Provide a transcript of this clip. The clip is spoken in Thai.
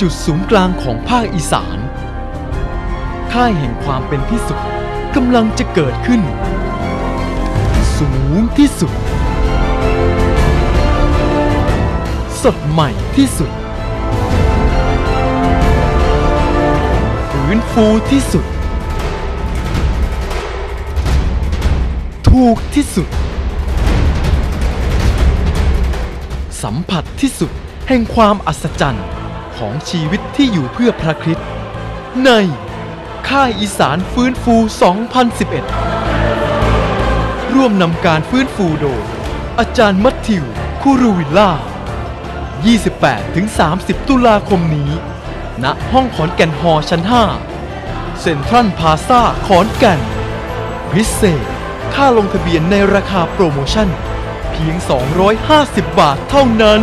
จุดศูนย์กลางของภาคอีสาน ค่ายแห่งความเป็นที่สุดกำลังจะเกิดขึ้น สูงที่สุด สดใหม่ที่สุดฟื้นฟูที่สุด ถูกที่สุด สัมผัสที่สุดแห่งความอัศจรรย์ ของชีวิตที่อยู่เพื่อพระคริสต์ในค่ายอีสานฟื้นฟู 2011 ร่วมนำการฟื้นฟูโดย อาจารย์มัทธิว คูรูวิลล่า 28-30 ตุลาคมนี้ ณ ห้องขอนแก่นฮอชั้น 5 เซ็นทรัลพาซาขอนแก่น พิเศษ ค่าลงทะเบียนในราคาโปรโมชั่น เพียง 250 บาทเท่านั้น